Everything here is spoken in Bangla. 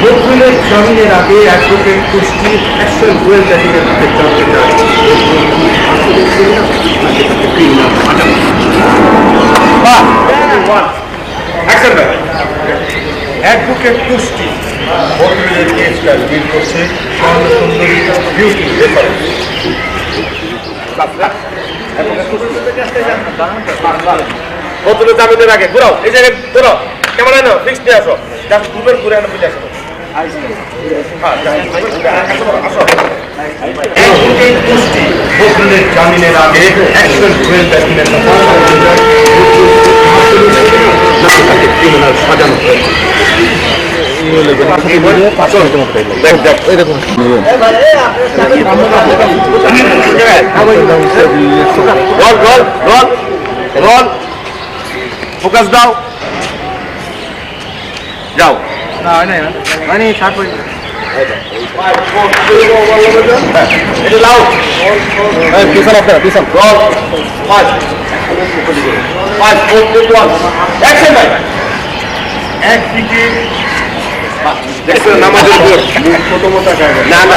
বকুলের জামিনের আগে অ্যাডভোকেট কুষ্টি অ্যাকশন গোয়েন্দা থেকে অ্যাকশন ভাই অ্যাডভোকেট কুষ্টি বকুলের কেসটা ডিল করছে স্বর্ণ সুন্দরী বিউটি রেফারেন্স কতগুলো জামিনের আগে ঘুরাও এই জায়গায় ঘুরাও। কেমন আনো ফিক্স দিয়ে আসো। জাস্ট ঘুরবেন ঘুরে আনো বুঝে আসো। হ্যাঁ, জামিনের আগে অ্যাকশন রল রল ফোকাস দাও যাও লাও পিছন পিছন রল পাঁচ ভাই একদিকে দেখছেন উপর না না।